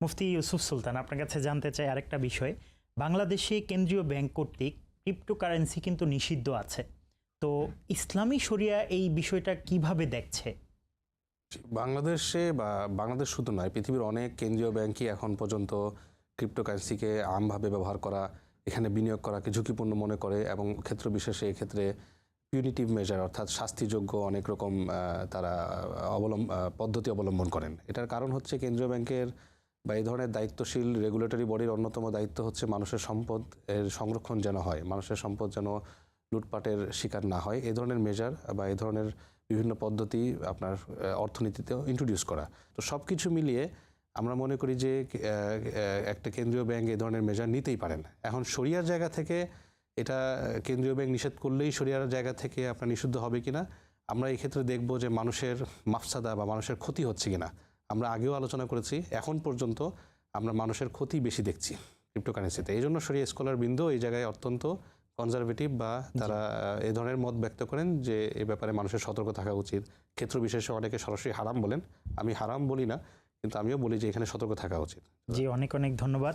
মুফতি ইউসুফ সুলতান, আপনার কাছে জানতে চাই আরেকটা বিষয়। বাংলাদেশে কেন্দ্রীয় ব্যাংক কর্তৃক ক্রিপ্টোকারেন্সি কিন্তু নিষিদ্ধ আছে। তো ইসলামী শরিয়া এই বিষয়টা কীভাবে দেখছে? বাংলাদেশে বা বাংলাদেশ শুধু নয়, পৃথিবীর অনেক কেন্দ্রীয় ব্যাংকই এখন পর্যন্ত ক্রিপ্টোকারেন্সিকে আমভাবে ব্যবহার করা, এখানে বিনিয়োগ করাকে ঝুঁকিপূর্ণ মনে করে এবং ক্ষেত্র বিশেষে এক্ষেত্রে পিউনিটিভ মেজার অর্থাৎ শাস্তিযোগ্য অনেক রকম তারা অবলম্ব পদ্ধতি অবলম্বন করেন। এটার কারণ হচ্ছে কেন্দ্রীয় ব্যাংকের বা এই ধরনের দায়িত্বশীল রেগুলেটরি বডির অন্যতম দায়িত্ব হচ্ছে মানুষের সম্পদ এর সংরক্ষণ যেন হয় মানুষের সম্পদ যেন লুটপাটের শিকার না হয়। এ ধরনের মেজার বা এ ধরনের বিভিন্ন পদ্ধতি আপনার আহ, অর্থনীতিতেও ইন্ট্রোডিউস করা। তো সব কিছু মিলিয়ে আমরা মনে করি যে একটা কেন্দ্রীয় ব্যাংক এ ধরনের মেজার নিতেই পারেন। এখন শরিয়ার জায়গা থেকে এটা কেন্দ্রীয় ব্যাংক নিষেধ করলেই শরিয়ার জায়গা থেকে আপনার নিষিদ্ধ হবে কিনা আমরা এই ক্ষেত্রে দেখব যে মানুষের মাফসাদা বা মানুষের ক্ষতি হচ্ছে কিনা। আমরা আগেও আলোচনা করেছি, এখন পর্যন্ত আমরা মানুষের ক্ষতি বেশি দেখছি ক্রিপ্টোকারেন্সিতে এই জন্য সরিয়ে স্কলার বৃন্দ এই জায়গায় অত্যন্ত কনজারভেটিভ বা তারা এ ধরনের মত ব্যক্ত করেন যে এ ব্যাপারে মানুষের সতর্ক থাকা উচিত। ক্ষেত্র বিশেষে অনেকে সরাসরি হারাম বলেন। আমি হারাম বলি না, কিন্তু আমিও বলি যে এখানে সতর্ক থাকা উচিত। জি, অনেক অনেক ধন্যবাদ।